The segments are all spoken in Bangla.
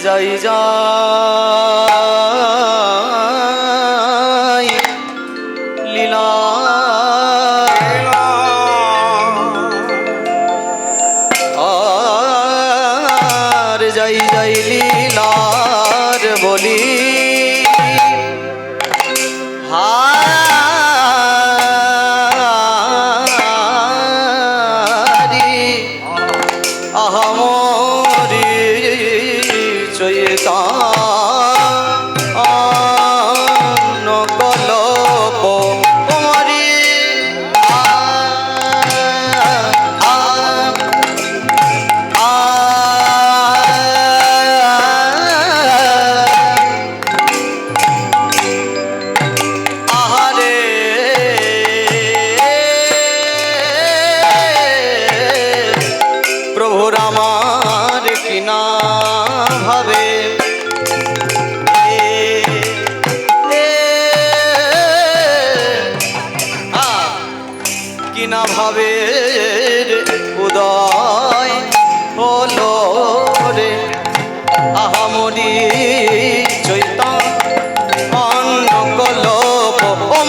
যাই যা। চৈতা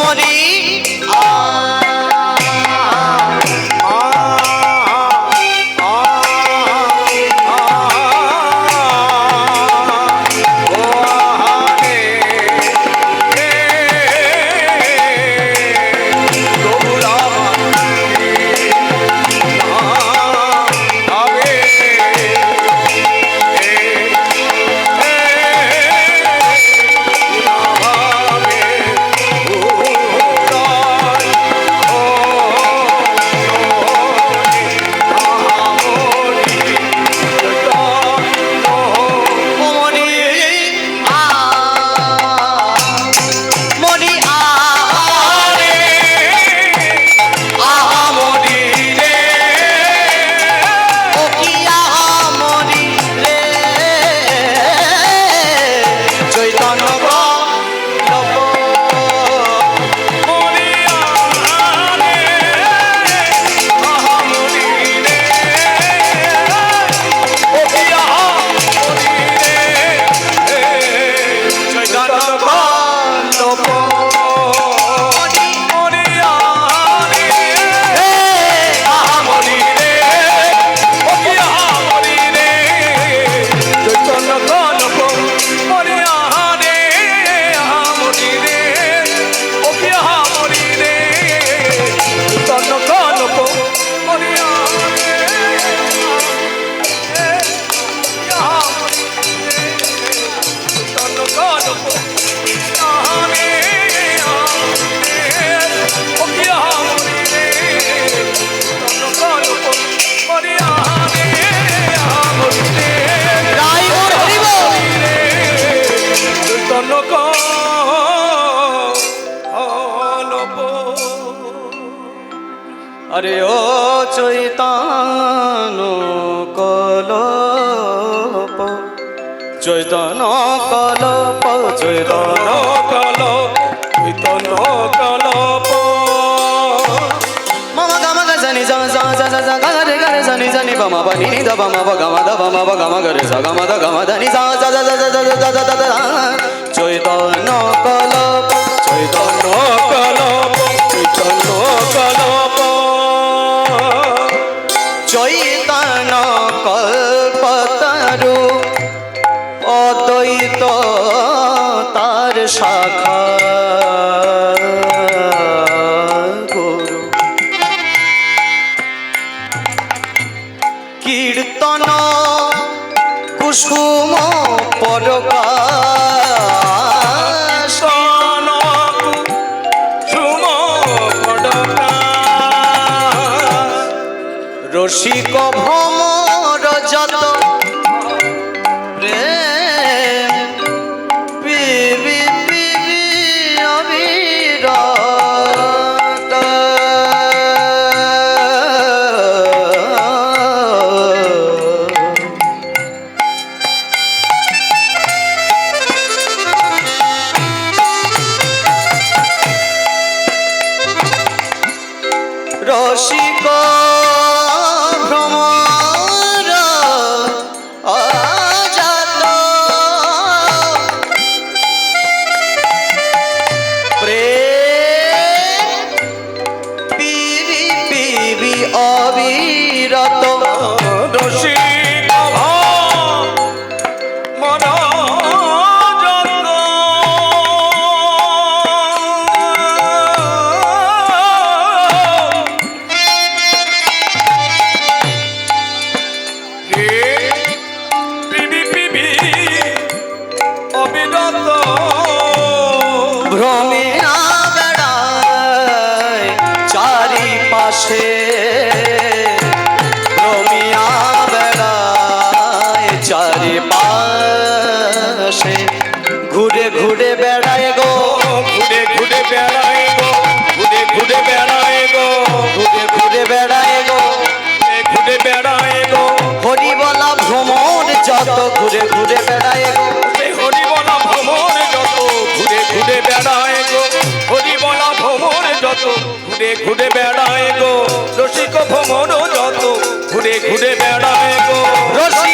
মরি। আরে ও চৈতন্য কলপ চৈতন্য কলপ। চৈতন্য মামা গামা গা জানি জা জা জা জা জা গা রে গা রে জানি জানি বা মা বা নি নি দা বা মা বা গামা দা বা মা বা গামা গা রে সা গামা দা গামা দা নি জা জা জা জা জা জা জা জা জা জা চৈতন্য কলপ ঘুরে ঘুরে বেড়ায় গো। হরি বলা ভ্রমণ যত ঘুরে ঘুরে বেড়ায় গো। হরি বলা ভ্রমণ যত ঘুরে ঘুরে বেড়ায় গো। রসিক ভ্রমণ যত ঘুরে ঘুরে বেড়ায় গো। রসিক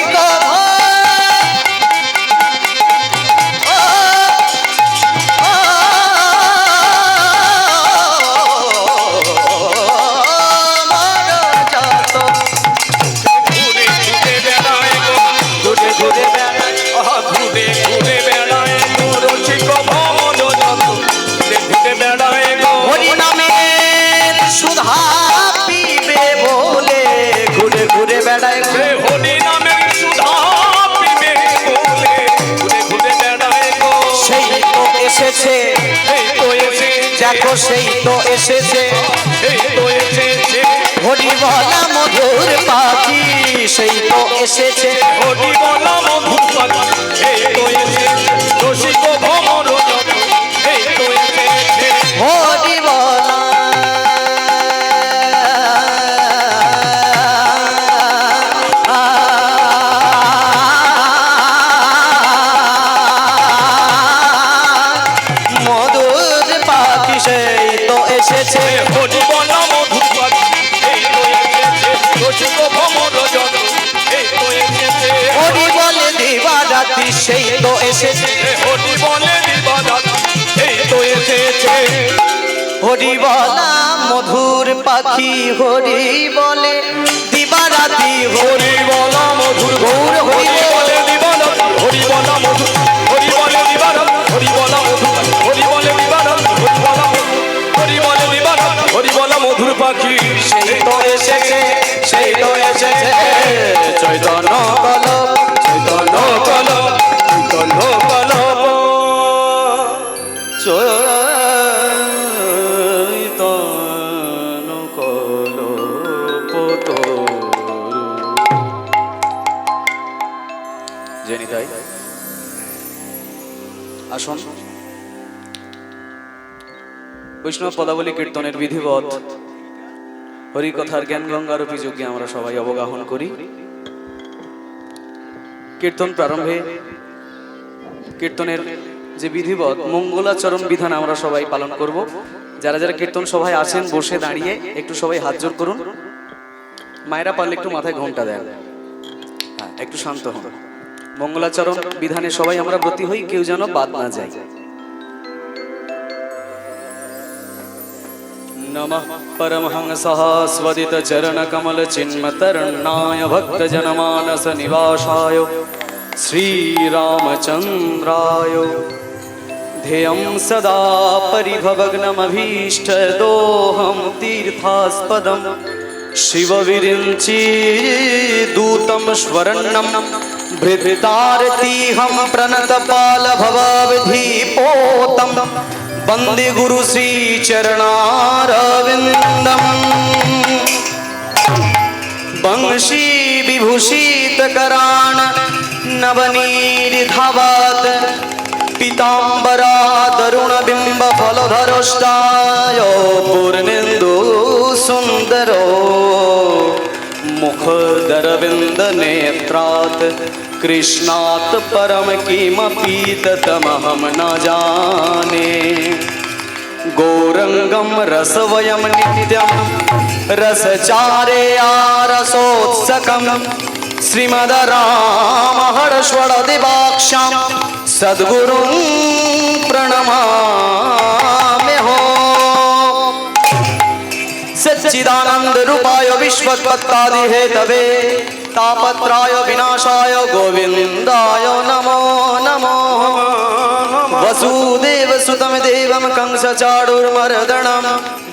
সেই তো এসেছে। হরি বলা মধু পাখি রাতি সেই তো এসেছে। হরি বলে দিবাদাত এই তো এসেছে। হরি বলা মধুর পাখি হরি বলে দিবারাতি হরি বলা মধুর হরি হরি বলে বৈষ্ণব পদাবলী, কীর্তনের বিধিবৎ। হরিকথার জ্ঞান গঙ্গার অভিযোগে আমরা সবাই অবগাহন করি। কীর্তন প্রারম্ভে কীর্তনের যে বিধিবৎ মঙ্গলাচরণ বিধান আমরা সবাই পালন করব। যারা যারা কীর্তন সভায় আছেন, বসে দাঁড়িয়ে একটু সবাই হাত জোর করুন। মায়েরা পারলে একটু মাথায় ঘোমটা দেন। হ্যাঁ একটু শান্ত হন। মঙ্গলাচরণ বিধানে সবাই আমরা ব্রতী হই, কেউ যেন বাদ না যায়। नमः। परमहंसः स्वदितचरणकमलचिन्मतरणाय भक्तजनमानसनिवासाय श्रीरामचन्द्राय। ध्येयं सदा परिभवग्नमभीष्टदोहं तीर्थास्पदं। शिवविरिञ्ची दूतं भृतारतीहं प्रणतपालभवावधिपोतं। वंदे गुरु श्रीचरणारविन्दम् वंशी विभूषितकराण नवनीरिधावात् पिताम्बरादरुणबिम्बफलधरष्टाय पूर्णेन्दुसुन्दरो मुखदरविन्दनेत्रात्। कृष्णात् परं किमपि ततमहं न जाने। गौरङ्गं रसवयं नित्यं रसचारे आरसोत्सकं श्रीमदरामहर्षवदिवाक्षां सद्गुरुं प्रणमाम्यहो सच्चिदानंद रूपाय विश्वत्पत्तादि हेतवे तापत्राय विनाशाय गोविन्दाय नमो नमो वसुदेव सुतम देवम कंस चाडुर्मर्दनम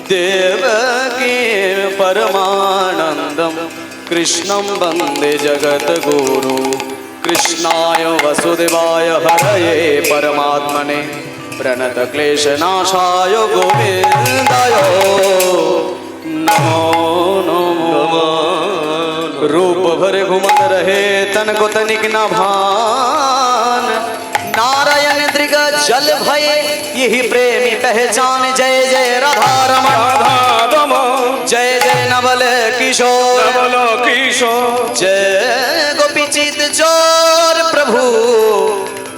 देवकी परमानन्दम कृष्णं वंदे जगद्गुरु कृष्णाय वसुदेवाय हरये परमात्मने प्रणतक्लेशनाशाय गोविन्दाय नमो नमो। रूप भरे घुमत रहे तन को तनिक न भान। नारायण दृग जल भय यही प्रेमी पहचान। जय जय राधा रमन। जय जय नवल किशोर। नवल किशोर। जय गोपी चित चोर प्रभु।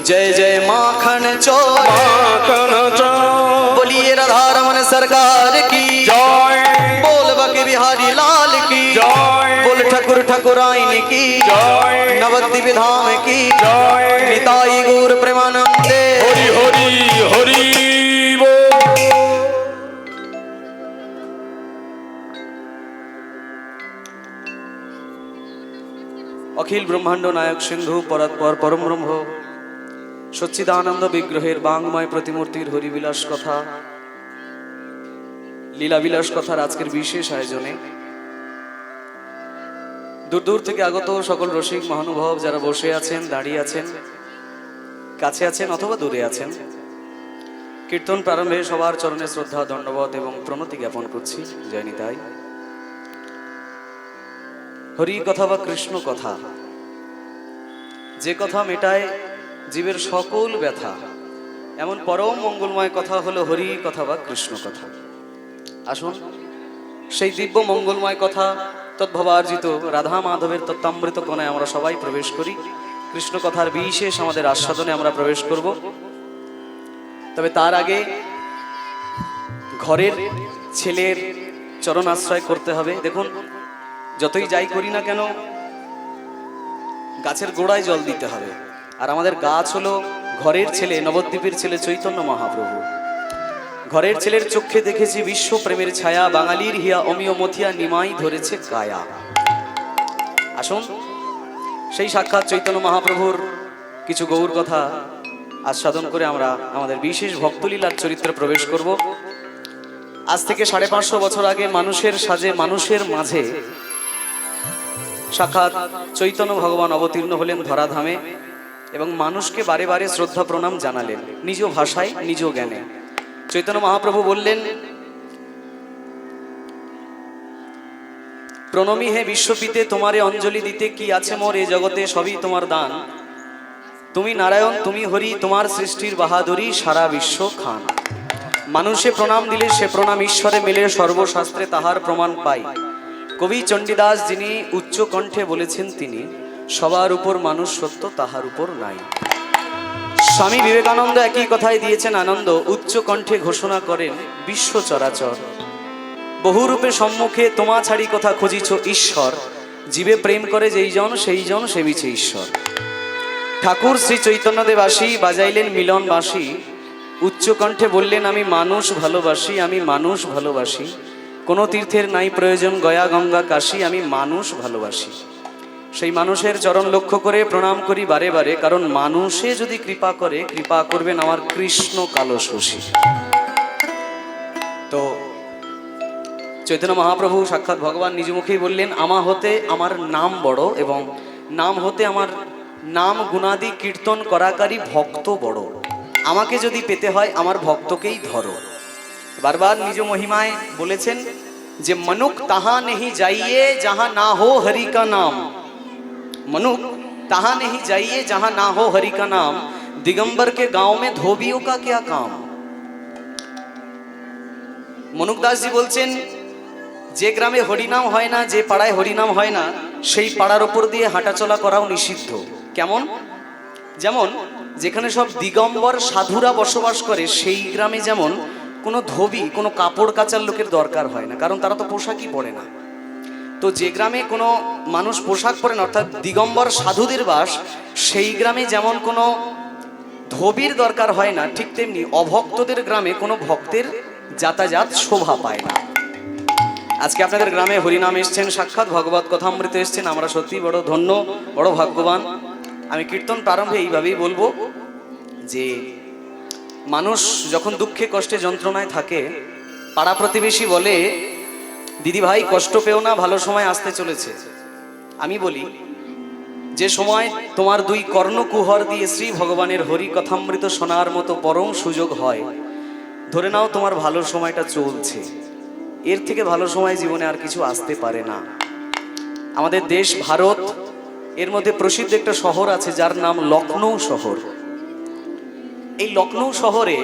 जय जय माखन चोर। माखन ঠাকুর ঠাকুরাইন কি? জয়। নবদ্বীপ ধাম কি? জয়। নিতাই গৌর প্রেমানন্দে। হরি হরি হরি অখিল ব্রহ্মাণ্ড নায়ক সিন্ধু পরাৎপর পরম ব্রহ্ম সচ্চিদানন্দ বিগ্রহের বাংময় প্রতিমূর্তির হরিবিলাস কথা লীলাবিলাস কথার আজকের বিশেষ আয়োজনে দূর দূর থেকে আগত সকল রসিক মহানুভব যারা বসে আছেন, দাঁড়িয়ে আছেন, কাছে আছেন অথবা দূরে আছেন, কীর্তন প্রারম্ভে সবার চরণে শ্রদ্ধা দণ্ডবত এবং প্রণতি জ্ঞাপন করছি। জয় নিতাই। হরি কথা বা কৃষ্ণ কথা, যে কথা মেটায় জীবের সকল ব্যথা, এমন পরম মঙ্গলময় কথা হলো হরি কথা বা কৃষ্ণ কথা। আসুন, সেই দিব্য মঙ্গলময় কথা তদ্ভবার্জিত রাধা মাধবের তত্ত্বামৃত কোণে আমরা সবাই প্রবেশ করি। কৃষ্ণ কথার বিশেষ আমাদের আস্বাদনে আমরা প্রবেশ করব। তবে তার আগে ঘরের ছেলের চরণ আশ্রয় করতে হবে। দেখুন, যতই যাই করি না কেন, গাছের গোড়ায় জল দিতে হবে। আর আমাদের গাছ হলো ঘরের ছেলে, নবদ্বীপের ছেলে চৈতন্য মহাপ্রভু। ঘরের ছেলের চোখে দেখেছি বিশ্ব প্রেমের ছায়া, বাঙালির হিয়া অমিয় মথিয়া নিমাই ধরেছে কায়া। আসুন, সেই সাক্ষাৎ চৈতন্য মহাপ্রভুর কিছু গৌর কথা আস্বাদন করে আমরা আমাদের বিশেষ ভক্তলীলার চরিত্রে প্রবেশ করব। আজ থেকে সাড়ে পাঁচশো বছর আগে মানুষের সাজে, মানুষের মাঝে সাক্ষাৎ চৈতন্য ভগবান অবতীর্ণ হলেন ধরাধামে এবং মানুষকে বারে বারে শ্রদ্ধা প্রণাম জানালেন। নিজ ভাষায়, নিজ জ্ঞানে। চৈতন্য মহাপ্রভু বললেন, প্রণমী হে বিশ্বপিতে, তোমারে অঞ্জলি দিতে কি আছে মোর এ জগতে? সবই তোমার দান। তুমি নারায়ণ, তুমি হরি, তোমার সৃষ্টির বাহাদুরি সারা বিশ্ব খান। মানুষে প্রণাম দিলে সে প্রণাম ঈশ্বরে মিলে, সর্বশাস্ত্রে তাহার প্রমাণ পাই। কবি চণ্ডীদাস যিনি উচ্চ কণ্ঠে বলেছেন তিনি, সবার উপর মানুষ সত্য, তাহার উপর নাই। স্বামী বিবেকানন্দ একই কথাই দিয়েছেন, আনন্দ, উচ্চ কণ্ঠে ঘোষণা করেন বিশ্ব চরাচর। বহুরূপে সম্মুখে তোমা ছাড়ি কথা খুঁজিছ ঈশ্বর। জীবে প্রেম করে যেই জন, সেই জন সেবিছে ঈশ্বর। ঠাকুর শ্রী চৈতন্যদেব আসি বাজাইলেন মিলন বাসি উচ্চ কণ্ঠে বললেন, আমি মানুষ ভালোবাসি, আমি মানুষ ভালোবাসি। কোনো তীর্থের নাই প্রয়োজন, গয়া গঙ্গা কাশী, আমি মানুষ ভালোবাসি। সেই মানুষের চরণ লক্ষ্য করে প্রণাম করি বারে বারে, কারণ মানুষে যদি কৃপা করে, কৃপা করবেন আমার কৃষ্ণ কালো শশী। তো চৈতন্য মহাপ্রভু সাক্ষাৎ ভগবান নিজ মুখেই বললেন, আমা হতে আমার নাম বড় এবং নাম হতে আমার নাম গুণাদি কীর্তন করাকারী ভক্ত বড়। আমাকে যদি পেতে হয়, আমার ভক্তকেই ধরো। বারবার নিজ মহিমায় বলেছেন যে, মনুক তাহা নেহি যাইয়ে, যাহা না হো হরি কা নাম। मनुक तहा नहीं जाइए जहां ना हो हरि का नाम दिगंबर के गांव में धोबियों का क्या काम মনুক দাসজি বলছেন যে গ্রামে হরিনাম হয় না যে পাড়ায় হরিনাম হয় না সেই পাড়ার ওপর দিয়ে হাঁটাচলা করাও নিষিদ্ধ কেমন যেমন যেখানে সব দিগম্বর সাধুরা বসবাস করে সেই গ্রামে যেমন কোনো ধোবি কোনো কাপড় কাচার লোকের দরকার হয় না কারণ তারা তো পোশাকই পরে না তো যে গ্রামে কোনো মানুষ পোশাক পরেন, অর্থাৎ দিগম্বর সাধুদের বাস, সেই গ্রামে যেমন কোনো ধোবির দরকার হয় না, ঠিক তেমনি অভক্তদের গ্রামে কোনো ভক্তের যাতায়াত শোভা পায় না। আজকে আপনাদের গ্রামে হরিনাম এসছেন, সাক্ষাৎ ভগবত কথামৃত এসছেন, আমরা সত্যি বড় ধন্য, বড় ভাগ্যবান। আমি কীর্তন প্রারম্ভে এইভাবেই বলব যে, মানুষ যখন দুঃখে কষ্টে যন্ত্রণায় থাকে, পাড়া প্রতিবেশী বলে দিদি ভাই, কষ্ট পেও না, ভালো সময় আসতে চলেছে। আমি বলি, যে সময় তোমার দুই কর্ণকুহর দিয়ে শ্রী ভগবানের হরি কথামৃত শোনার মতো পরম সুযোগ হয়, ধরে নাও তোমার ভালো সময়টা চলছে। এর থেকে ভালো সময় জীবনে আর কিছু আসতে পারে না। আমাদের দেশ ভারত, এর মধ্যে প্রসিদ্ধ একটা শহর আছে, যার নাম লখনৌ শহর। এই লখনৌ শহরে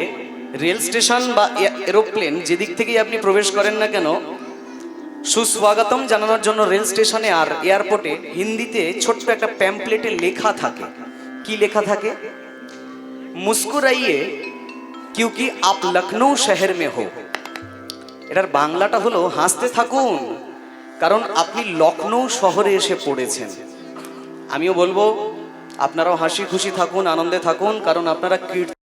রেল স্টেশন বা এরোপ্লেন, যেদিক থেকেই আপনি প্রবেশ করেন না কেন সুস্বাগতম জানানোর জন্য রেল স্টেশনে আর এয়ারপোর্টে হিন্দিতে ছোট্ট একটা প্যাম্পলেটে লেখা থাকে। কি লেখা থাকে? মুস্কুরাইয়ে, কিউকি আপ লখনৌ শহর মে হো। এটার বাংলাটা হলো, হাসতে থাকুন, কারণ আপনি লখনৌ শহরে এসে পড়েছেন। আমিও বলব, আপনারাও হাসি খুশি থাকুন, আনন্দে থাকুন, কারণ আপনারা কীর্তন